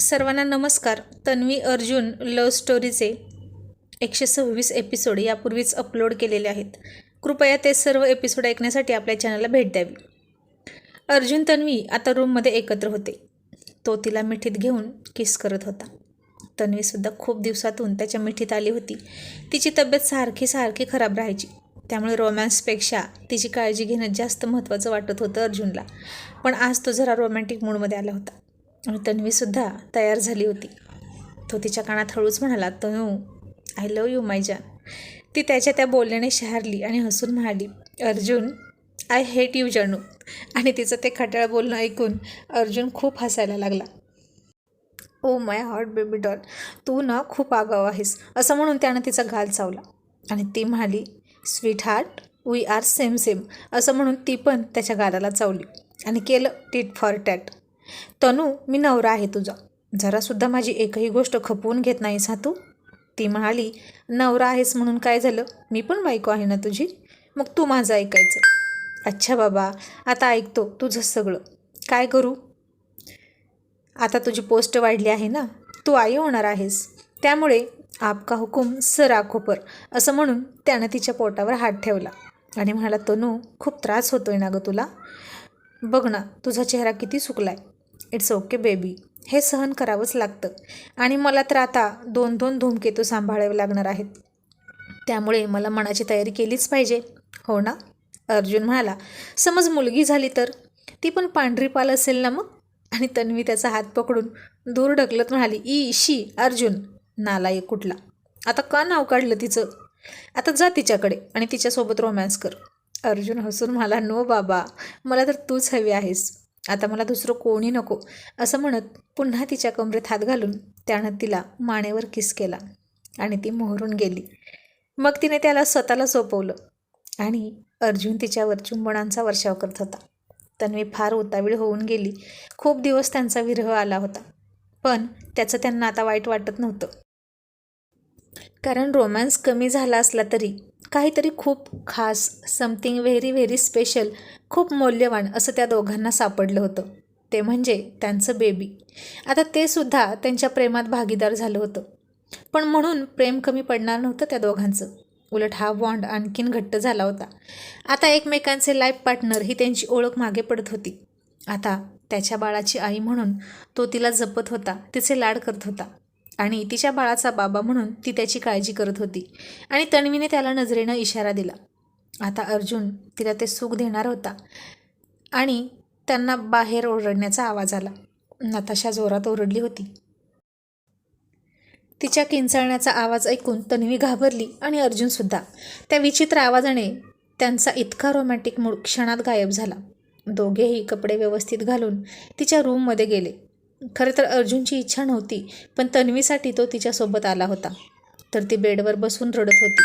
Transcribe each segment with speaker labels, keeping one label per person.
Speaker 1: सर्वांना नमस्कार. तन्वी अर्जुन लव्ह स्टोरीचे एकशे सव्वीस एपिसोड यापूर्वीच अपलोड केलेले आहेत. कृपया ते सर्व एपिसोड ऐकण्यासाठी आपल्या चॅनलला भेट द्यावी. अर्जुन तन्वी आता रूममध्ये एकत्र होते. तो तिला मिठीत घेऊन किस करत होता. तन्वीसुद्धा खूप दिवसातून त्याच्या मिठीत आली होती. तिची तब्येत सारखी सारखी खराब राहायची. त्यामुळे रोमॅन्सपेक्षा तिची काळजी घेणं जास्त महत्त्वाचं वाटत होतं अर्जुनला. पण आज तो जरा रोमॅन्टिक मूडमध्ये आला होता. तन्वीसुद्धा तयार झाली होती. तो तिच्या कानात हळूच म्हणाला तनू आय लव यू माय जान ती त्याच्या त्या बोलण्याने शहारली आणि हसून म्हणाली अर्जुन आय हेट यू जानू. आणि तिचं ते खटाळ बोलणं ऐकून अर्जुन खूप हसायला लागला. Oh my hot baby doll तू ना खूप आगाव आहेस असं म्हणून त्यानं तिचा गाल चावला. आणि ती म्हणाली sweetheart we are same same असं म्हणून ती पण त्याच्या गालाला चावली. आणि केलं टीट फॉर टॅट तनू मी नवरा आहे तुझा. जरासुद्धा माझी एकही गोष्ट खपवून घेत नाहीस हा तू? ती म्हणाली नवरा आहेस म्हणून काय झालं? मी पण बायको आहे ना तुझी? मग तू माझं ऐकायचं. अच्छा बाबा आता ऐकतो तुझं सगळं. काय करू? आता तुझी पोस्ट वाढली आहे ना? तू आई होणार आहेस. त्यामुळे आपका हुकूम सर आखोपर असं म्हणून त्यानं तिच्या पोटावर हात ठेवला. आणि म्हणाला तनू खूप त्रास होतोय ना गं तुला? बघ ना तुझा चेहरा किती सुकलाय. इट्स ओके बेबी हे सहन करावंच लागतं. आणि मला तर आता दोन दोन धूमकेतू सांभाळावे लागणार आहेत. त्यामुळे मला मनाची तयारी केलीच पाहिजे. हो ना? अर्जुन म्हणाला समज मुलगी झाली तर? ती पण पांढरी पाल असेल ना मग? आणि तन्वी त्याचा हात पकडून दूर ढकलत म्हणाली ई शी अर्जुन. नालाय कुठला? आता का नाव काढलं तिचं? आता जा तिच्याकडे आणि तिच्यासोबत रोमॅन्स कर. अर्जुन हसून म्हणाला नो बाबा मला तर तूच हवी आहेस. आता मला दुसरं कोणी नको असं म्हणत पुन्हा तिच्या कमरेत हात घालून त्यानं तिला मानेवर किस केला आणि ती मोहरून गेली. मग तिने त्याला स्वतःला सोपवलं आणि अर्जुन तिच्यावर चुंबनांचा वर्षाव करत होता. तन्वी फार उतावीळ होऊन गेली. खूप दिवस त्यांचा विरह आला होता. पण त्याचं त्यांना आता वाईट वाटत नव्हतं. कारण रोमॅन्स कमी झाला असला तरी काहीतरी खूप खास समथिंग व्हेरी व्हेरी स्पेशल खूप मौल्यवान असं त्या दोघांना सापडलं होतं. ते म्हणजे त्यांचं बेबी आता ते सुद्धा त्यांच्या प्रेमात भागीदार झालं होतं. पण म्हणून प्रेम कमी पडणार नव्हतं त्या दोघांचं. उलट हा बॉन्ड आणखीन घट्ट झाला होता. आता एकमेकांचे लाईफ पार्टनर ही त्यांची ओळख मागे पडत होती. आता त्याच्या बाळाची आई म्हणून तो तिला जपत होता तिचे लाड करत होता. आणि तिच्या बाळाचा बाबा म्हणून ती त्याची काळजी करत होती. आणि तन्वीने त्याला नजरेनं इशारा दिला. आता अर्जुन तिला ते सुख देणार होता. आणि त्यांना बाहेर ओरडण्याचा आवाज आला. नताशा जोरात ओरडली होती. तिच्या किंचाळण्याचा आवाज ऐकून तन्वी घाबरली आणि अर्जुनसुद्धा त्या विचित्र आवाजाने त्यांचा इतका रोमॅन्टिक मूड क्षणात गायब झाला. दोघेही कपडे व्यवस्थित घालून तिच्या रूममध्ये गेले. खरं तर अर्जुनची इच्छा नव्हती पण तन्वीसाठी तो तिच्यासोबत आला होता. तर ती बेडवर बसून रडत होती.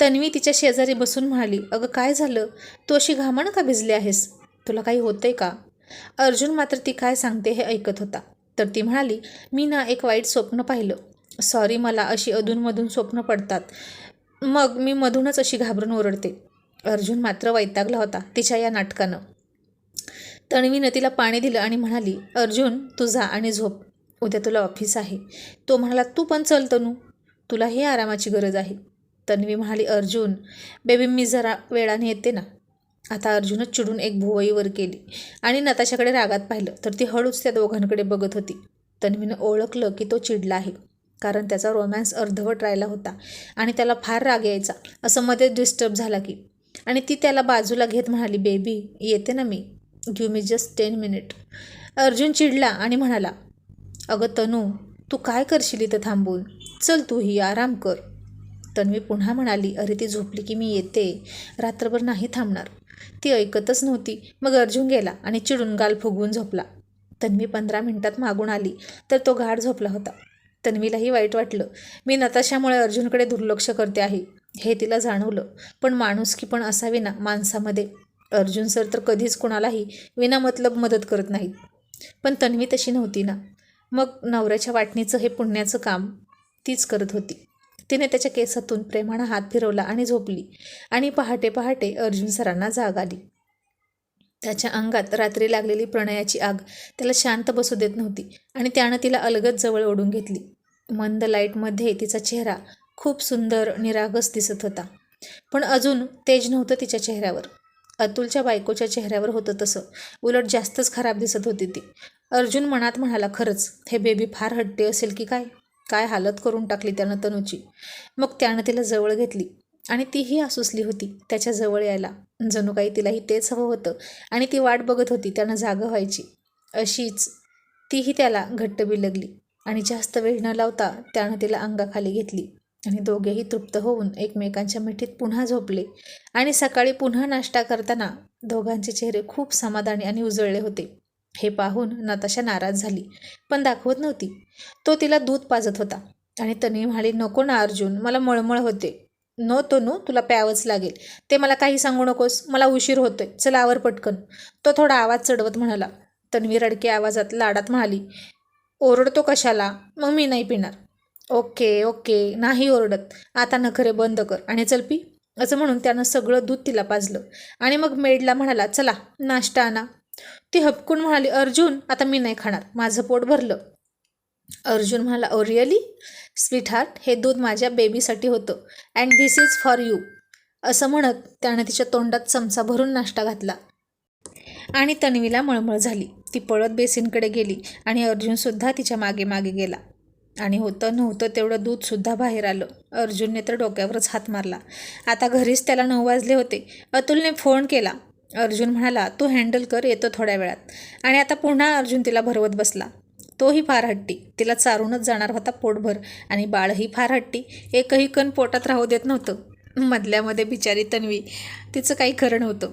Speaker 1: तन्वी तिच्या शेजारी बसून म्हणाली अगं काय झालं? तू अशी घामण का भिजली आहेस? तुला काही होतंय का? अर्जुन मात्र ती काय सांगते हे ऐकत होता. तर ती म्हणाली मी ना एक वाईट स्वप्न पाहिलं. सॉरी मला अशी अधूनमधून स्वप्न पडतात. मग मी मधूनच अशी घाबरून ओरडते. अर्जुन मात्र वैतागला होता तिच्या या नाटकानं. तणवीनं तिला पाणी दिलं आणि म्हणाली अर्जुन तू जा आणि झोप. उद्या तुला ऑफिस आहे. तो म्हणाला तू पण चल तनू. तुलाही आरामाची गरज आहे. तन्वी म्हणाली अर्जुन बेबी मी जरा वेळाने येते ना. आता अर्जुनच चिडून एक भुवईवर केली आणि नताशाकडे रागात पाहिलं तर ती हळूच त्या दोघांकडे बघत होती. तन्वीनं ओळखलं की तो चिडला आहे कारण त्याचा रोमॅन्स अर्धवट राहिला होता आणि त्याला फार राग यायचा असं मध्ये डिस्टर्ब झाला की. आणि ती त्याला बाजूला घेत म्हणाली बेबी येते ना मी. Give me just ten minute Arjun चिडला आणि म्हणाला अगं तनू तू काय करशील इथं थांबून? चल तूही आराम कर. तन्वी पुन्हा म्हणाली अरे ती झोपली की मी येते. रात्रभर नाही थांबणार. ती ऐकतच नव्हती. मग अर्जुन गेला आणि चिडून गाल फुगवून झोपला. तन्वी पंधरा मिनिटात मागून आली तर तो गाढ झोपला होता. तन्वीलाही वाईट वाटलं. मी नताशामुळे अर्जुनकडे दुर्लक्ष करते आहे. हे तिला जाणवलं. पण माणुसकी पण असावी ना माणसामध्ये. अर्जुन सर तर कधीच कुणालाही विनामतलब मदत करत नाहीत. पण तन्वी तशी नव्हती ना. मग नवऱ्याच्या वाटणीचं हे पुण्याचं काम तीच करत होती. तिने त्याच्या केसातून प्रेमानं हात फिरवला आणि झोपली आणि पहाटे पहाटे अर्जुन सरांना जाग आली. त्याच्या अंगात रात्री लागलेली प्रणयाची आग त्याला शांत बसू देत नव्हती आणि त्यानं तिला अलगद जवळ ओढून घेतली. मंद लाईटमध्ये तिचा चेहरा खूप सुंदर निरागस दिसत होता. पण अजून तेज नव्हतं तिच्या चेहऱ्यावर. अतुलच्या बायकोच्या चेहऱ्यावर होतं तसं. उलट जास्तच खराब दिसत होती ती. अर्जुन मनात म्हणाला खरंच हे बेबी फार हट्टी असेल की काय? काय हालत करून टाकली त्यानं तनूची? मग त्यानं तिला जवळ घेतली आणि तीही आसुसली होती त्याच्याजवळ यायला. जणू काही तिलाही तेच हवं होतं आणि ती वाट बघत होती त्यानं जागं व्हायची. अशीच तीही त्याला घट्ट बिलगली आणि जास्त वेळ न लावता त्यानं तिला अंगाखाली घेतली. आणि दोघेही तृप्त होऊन एकमेकांच्या मिठीत पुन्हा झोपले. आणि सकाळी पुन्हा नाश्ता करताना दोघांचे चेहरे खूप समाधानी आणि उजळले होते. हे पाहून नताशा नाराज झाली पण दाखवत नव्हती. तो तिला दूध पाजत होता आणि तन्वी म्हणाली नको ना अर्जुन मला मळमळ होते. नो तो नो तुला प्यावंच लागेल. ते मला काही सांगू नकोस मला उशीर होतोय. चला आवर पटकन. तो थोडा आवाज चढवत म्हणाला. तन्वी रडके आवाजात लाडात म्हणाली ओरडतो कशाला? मग मी नाही पिणार. Okay okay. नाही ओरडत. आता नखरे बंद कर. आणि चल पी. असं म्हणून त्यानं सगळं दूध तिला पाजलं. आणि मग मेडला म्हणाला चला नाश्ता आणा. ती हपकून म्हणाली अर्जुन आता मी नाही खाणार. माझं पोट भरलं. अर्जुन म्हणाला ओ रिअली स्वीट हार्ट हे दूध माझ्या बेबीसाठी होतं. And this is for you असं म्हणत त्यानं तिच्या तोंडात चमचा भरून नाश्ता घातला. आणि तन्वीला मळमळ झाली. ती पळत बेसिनकडे गेली आणि अर्जुनसुद्धा तिच्यामागे मागे गेला. आणि होतं नव्हतं तेवढं दूधसुद्धा बाहेर आलं. अर्जुनने तर डोक्यावरच हात मारला. आता घरीच त्याला नऊ वाजले होते. अतुलने फोन केला. अर्जुन म्हणाला तू हँडल कर येतो थोड्या वेळात. आणि आता पुन्हा अर्जुन तिला भरवत बसला. तोही फार हट्टी. तिला चारूनच जाणार होता पोटभर आणि बाळही फार हट्टी. एकही कण पोटात राहू देत नव्हतं. मधल्यामध्ये बिचारी तन्वी. तिचं काही खरं नव्हतं.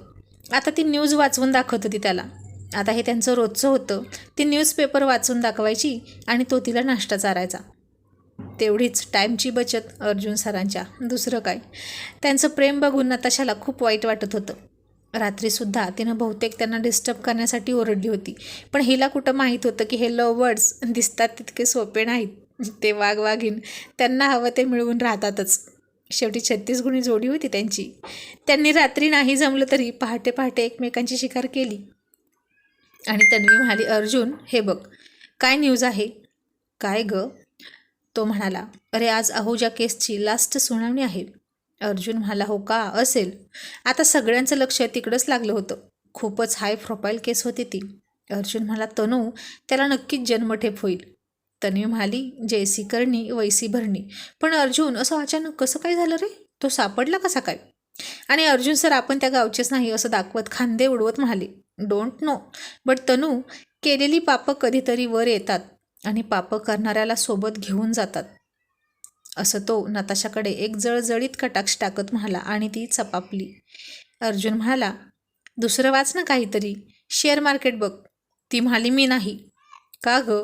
Speaker 1: आता ती न्यूज वाचवून दाखवत होती त्याला. आता हे त्यांचं रोजचं होतं. ती न्यूजपेपर वाचून दाखवायची आणि तो तिला नाश्ता चारायचा. तेवढीच टाईमची बचत अर्जुन सरांच्या. दुसरं काय? त्यांचं प्रेम बघून नताशाला खूप वाईट वाटत होतं. रात्रीसुद्धा तिनं बहुतेक त्यांना डिस्टर्ब करण्यासाठी ओरडली होती. पण हिला कुठं माहीत होतं की हे लव वर्ड्स दिसतात तितके सोपे नाहीत. ते वाघ वाघीन त्यांना हवं ते मिळवून राहतातच. शेवटी छत्तीस गुणी जोडी होती त्यांची. त्यांनी रात्री नाही जमलं तरी पहाटे पहाटे एकमेकांची शिकार केली. आणि तन्वी म्हणाली अर्जुन हे बघ काय न्यूज आहे? काय ग? तो म्हणाला अरे आज अहुजा केसची लास्ट सुनावणी आहे. अर्जुन म्हणाला हो का? असेल. आता सगळ्यांचं लक्ष तिकडंच लागलं होतं. खूपच हाय प्रोफाईल केस होती ती. अर्जुन म्हणाला तनू त्याला नक्कीच जन्मठेप होईल. तन्वी म्हणाली जयसी करणी वैसी भरणी. पण अर्जुन असं अचानक कसं काय झालं रे? तो सापडला कसा काय? आणि अर्जुन सर आपण त्या गावचेच नाही असं दाखवत. खांदे उडवत म्हणाले. डोंट नो बट तनू केलेली पापं कधीतरी वर येतात आणि पापं करणाऱ्याला सोबत घेऊन जातात. असं तो नताशाकडे एक जळजळीत कटाक्ष टाकत म्हणाला आणि ती चपापली. अर्जुन म्हणाला दुसरं वाच ना काहीतरी. शेअर मार्केट बघ. ती म्हणाली मी नाही. का गं?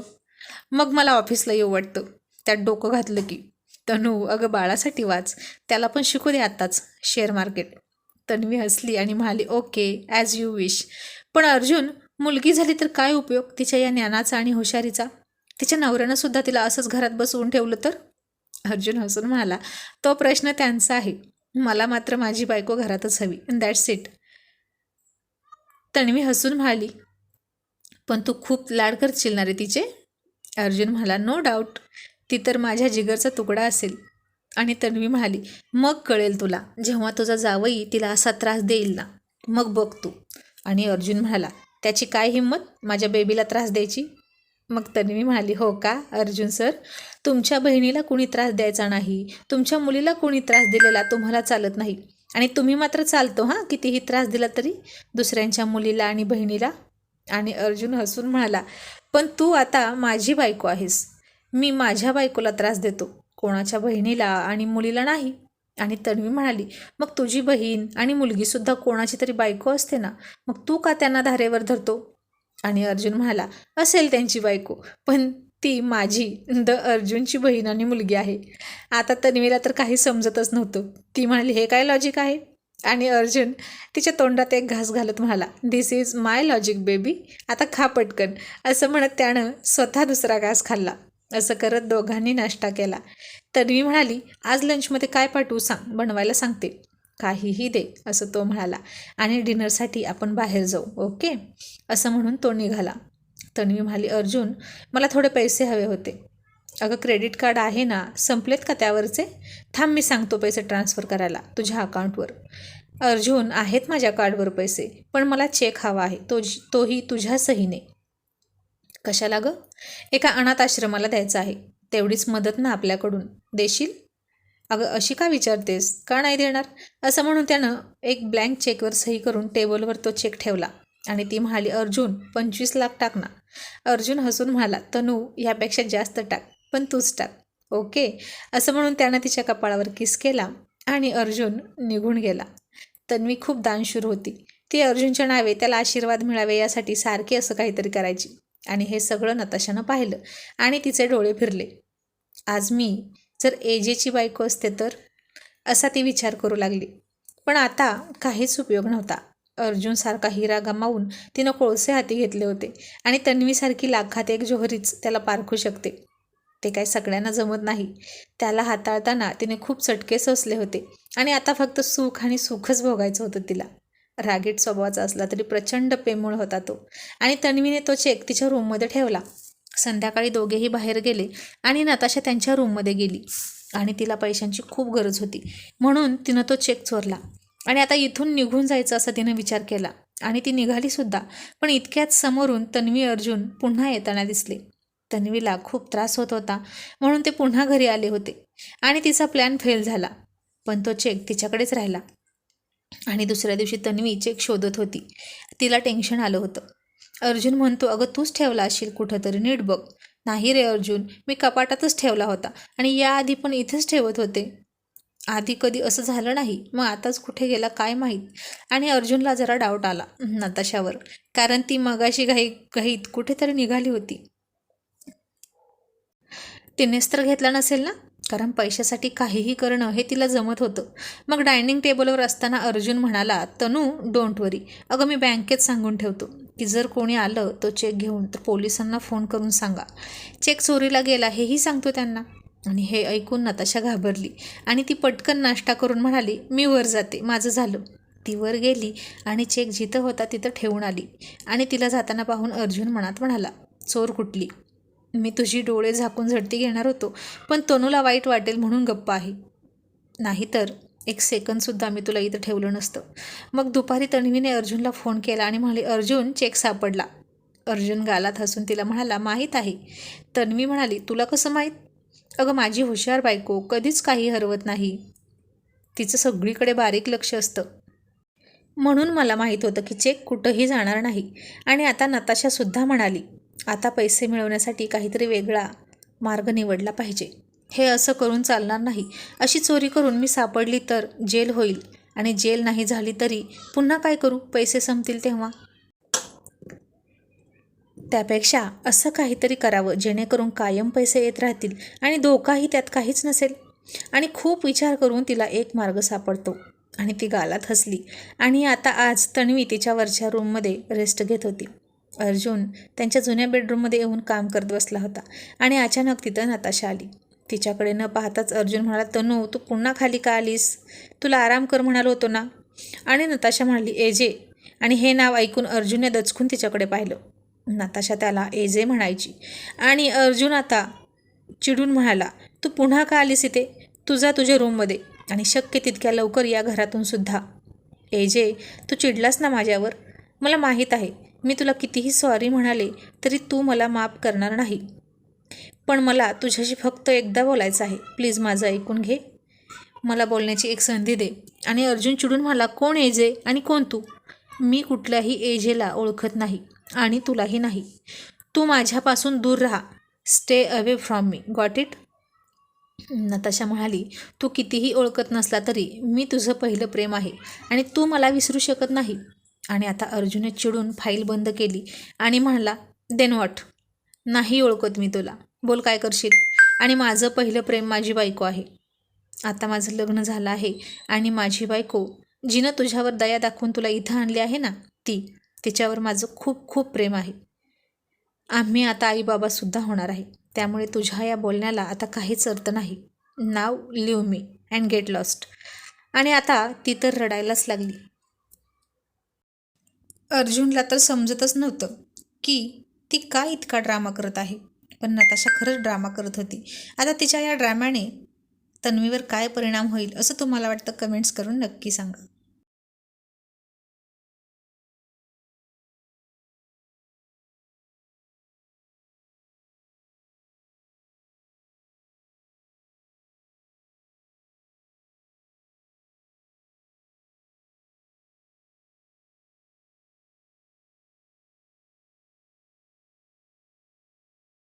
Speaker 1: मग मला ऑफिसला येऊ वाटतं. त्यात डोकं घातलं की तनू अगं बाळासाठी वाच. त्याला पण शिकू दे आत्ताच. Share market. तन्वी हसली आणि म्हणाली ओके ॲज यू विश पण अर्जुन मुलगी झाली तर काय उपयोग? तिच्या या ज्ञानाचा आणि हुशारीचा? तिच्या नवऱ्यानं सुद्धा तिला असंच घरात बसवून ठेवलं तर? अर्जुन हसून म्हणाला तो प्रश्न त्यांचा आहे. मला मात्र माझी बायको घरातच हवी. दॅट्स इट तन्वी हसून म्हणाली पण तू खूप लाड करशील ना रे तिचे? अर्जुन म्हणाला नो डाऊट ती तर माझ्या जिगरचा तुकडा असेल. आणि तन्वी म्हणाली मग कळेल तुला जेव्हा तुझा जावई तिला असा त्रास देईल ना मग बघ तू. आणि अर्जुन म्हणाला त्याची काय हिंमत? माझ्या बेबीला त्रास द्यायची? मग तन्वी म्हणाली हो का अर्जुन सर? तुमच्या बहिणीला कुणी त्रास द्यायचा नाही तुमच्या मुलीला कुणी त्रास दिलेला तुम्हाला चालत नाही. आणि तुम्ही मात्र चालतो हां कितीही त्रास दिला तरी दुसऱ्यांच्या मुलीला आणि बहिणीला. आणि अर्जुन हसून म्हणाला पण तू आता माझी बायको आहेस. मी माझ्या बायकोला त्रास देतो. कोणाच्या बहिणीला आणि मुलीला नाही. आणि तन्वी म्हणाली मग तुझी बहीण आणि मुलगीसुद्धा कोणाची तरी बायको असते ना? मग तू का त्यांना धारेवर धरतो? आणि अर्जुन म्हणाला असेल त्यांची बायको पण ती माझी द अर्जुनची बहीण आणि मुलगी आहे. आता तन्वीला तर काही समजतच नव्हतं. ती म्हणाली हे काय लॉजिक आहे? आणि अर्जुन तिच्या तोंडात एक घास घालत म्हणाला this is my logic baby आता खा पटकन. असं म्हणत त्यानं स्वतः दुसरा घास खाल्ला. असं करत दोघांनी नाश्ता केला. तन्वी म्हणाली आज लंचमध्ये काय पाठवू सांग बनवायला सांगते. काहीही दे असं तो म्हणाला. आणि डिनरसाठी आपण बाहेर जाऊ ओके? असं म्हणून तो निघाला. तन्वी म्हणाली अर्जुन मला थोडे पैसे हवे होते. अगं क्रेडिट कार्ड आहे ना संपलेत का त्यावरचे? थांब मी सांगतो पैसे ट्रान्स्फर करायला तुझ्या अकाउंटवर अर्जुन आहेत माझ्या कार्डवर पैसे पण मला चेक हवा आहे तो तोही तुझ्या सहीने. कशाला गं? एका अनाथ आश्रमाला द्यायचं आहे. तेवढीच मदत ना आपल्याकडून. देशील? अगं अशी का विचारतेस? का नाही देणार? असं म्हणून त्यानं एक ब्लँक चेकवर सही करून टेबलवर तो चेक ठेवला आणि ती म्हणाली अर्जुन पंचवीस लाख टाक ना. अर्जुन हसून म्हणाला तनू ह्यापेक्षा जास्त टाक पण तूच टाक. ओके. असं म्हणून त्यानं तिच्या कपाळावर किस केला आणि अर्जुन निघून गेला. तन्वी खूप दानशूर होती. ती अर्जुनच्या नावे त्याला आशीर्वाद मिळावे यासाठी सारखी असं काहीतरी करायची. आणि हे सगळं नताशानं पाहिलं आणि तिचे डोळे फिरले. आज मी जर एजेची बायको असते तर? असा ती विचार करू लागली. पण आता काहीच उपयोग नव्हता. अर्जुनसारखा हिरा गमावून तिनं कोळसे हाती घेतले होते आणि तन्वीसारखी लाखात एक जोहरीच त्याला पारखू शकते. ते काय सगळ्यांना जमत नाही. त्याला हाताळताना तिने खूप चटके सोसले होते आणि आता फक्त सुख आणि सुखच भोगायचं होतं तिला. रागीट स्वभावाचा असला तरी प्रचंड प्रेमळ होता तो. आणि तन्वीने तो चेक तिच्या रूममध्ये ठेवला. संध्याकाळी दोघेही बाहेर गेले आणि नताशा त्यांच्या रूममध्ये गेली. आणि तिला पैशांची खूप गरज होती. म्हणून तिनं तो चेक चोरला. आणि आता इथून निघून जायचं असा तिनं विचार केला. आणि ती निघाली सुद्धा. पण इतक्यात समोरून तन्वी अर्जुन पुन्हा येताना दिसले. तन्वीला खूप त्रास होत होता. म्हणून ते पुन्हा घरी आले होते. आणि तिचा प्लॅन फेल झाला. पण तो चेक तिच्याकडेच राहिला. आणि दुसऱ्या दिवशी तन्वी चेक शोधत होती. तिला टेन्शन आलं होतं. अर्जुन म्हणतो अगं तूच ठेवला असेल कुठंतरी नीट बघ. नाही रे अर्जुन मी कपाटातच ठेवला होता आणि याआधी पण इथेच ठेवत होते. आधी कधी असं झालं नाही? मग आताच कुठे गेला काय माहीत? आणि अर्जुनला जरा डाऊट आला नताशावर. कारण ती मगाशी घाई घाईत कुठेतरी निघाली होती. तिनेच तर घेतला नसेल ना? कारण पैशासाठी काहीही करणं हे तिला जमत होतं. मग डायनिंग टेबलवर असताना अर्जुन म्हणाला तनू डोंट वरी अगं मी बँकेत सांगून ठेवतो. की जर कोणी आलं तो चेक घेऊन तर पोलिसांना फोन करून सांगा. चेक चोरीला गेला हेही सांगतो त्यांना. आणि हे ऐकून नताशा घाबरली आणि ती पटकन नाश्ता करून म्हणाली मी वर जाते माझं झालं. ती वर गेली आणि चेक जिथं होता तिथं ठेवून आली. आणि तिला जाताना पाहून अर्जुन मनात म्हणाला चोर कुठली? मी तुझी डोळे झाकून झडती घेणार होतो पण तनूला वाईट वाटेल म्हणून गप्प आहे. नाहीतर एक सेकंदसुद्धा मी तुला इथं ठेवलं नसतं. मग दुपारी तन्वीने अर्जुनला फोन केला आणि म्हणाली अर्जुन चेक सापडला. अर्जुन गालात हसून तिला म्हणाला माहीत आहे. तन्वी म्हणाली तुला कसं माहीत? अगं माझी हुशार बायको कधीच काही हरवत नाही. तिचं सगळीकडे बारीक लक्ष असतं. म्हणून मला माहीत होतं की चेक कुठंही जाणार नाही. आणि आता नताशासुद्धा म्हणाली आता पैसे मिळवण्यासाठी काहीतरी वेगळा मार्ग निवडला पाहिजे. हे असं करून चालणार नाही. अशी चोरी करून मी सापडली तर जेल होईल आणि जेल नाही झाली तरी पुन्हा काय करू? पैसे संपतील तेव्हा? त्यापेक्षा असं काहीतरी करावं जेणेकरून कायम पैसे येत राहतील आणि धोकाही त्यात काहीच नसेल. आणि खूप विचार करून तिला एक मार्ग सापडतो आणि ती गालात हसली आणि आता आज तन्वी तिच्या वरच्या रूममध्ये रेस्ट घेत होती. अर्जुन त्यांच्या जुन्या बेडरूममध्ये येऊन काम करत बसला होता आणि अचानक तिथं नताशा आली. तिच्याकडे न पाहताच अर्जुन म्हणाला तनू तू पुन्हा खाली का आलीस? तुला आराम कर म्हणालो होतो ना. आणि नताशा म्हणाली एजे. आणि हे नाव ऐकून अर्जुनने दचकून तिच्याकडे पाहिलं. नताशा त्याला एजे म्हणायची. आणि अर्जुन आता चिडून म्हणाला तू पुन्हा का आलीस इथे? तुझा तुझ्या रूममध्ये आणि शक्य तितक्या लवकर या घरातून सुद्धा एजे तू चिडलास ना माझ्यावर? मला माहीत आहे मी तुला कितीही सॉरी म्हणाले तरी तू मला माफ करणार नाही. पण मला तुझ्याशी फक्त एकदा बोलायचं आहे. प्लीज माझं ऐकून घे. मला बोलण्याची एक संधी दे. आणि अर्जुन चिडून मला कोण एजे आणि कोण तू? मी कुठल्याही एजेला ओळखत नाही आणि तुलाही नाही. तू माझ्यापासून दूर राहा. Stay away from me got it Natasha म्हणाली तू कितीही ओळखत नसला तरी मी तुझं पहिलं प्रेम आहे आणि तू मला विसरू शकत नाही. आणि आता अर्जुनने चिडून फाईल बंद केली आणि म्हणाला देन वॉट? नाही ओळखत मी तुला. बोल काय करशील? आणि माझं पहिलं प्रेम माझी बायको आहे. आता माझं लग्न झालं आहे आणि माझी बायको जिनं तुझ्यावर दया दाखवून तुला इथं आणली आहे ना ती तिच्यावर माझं खूप खूप प्रेम आहे. आम्ही आता आईबाबासुद्धा होणार आहे. त्यामुळे तुझ्या या बोलण्याला आता काहीच अर्थ नाही. Now leave me and get lost. आणि आता ती तर रडायलाच लागली. अर्जुनला तर समजतच नव्हतं की ती का इतका ड्रामा करत आहे. पण नताशा खरंच ड्रामा करत होती. आता तिच्या या ड्राम्याने तन्वीवर काय परिणाम होईल असं तुम्हाला वाटतं? कमेंट्स करून नक्की सांगा.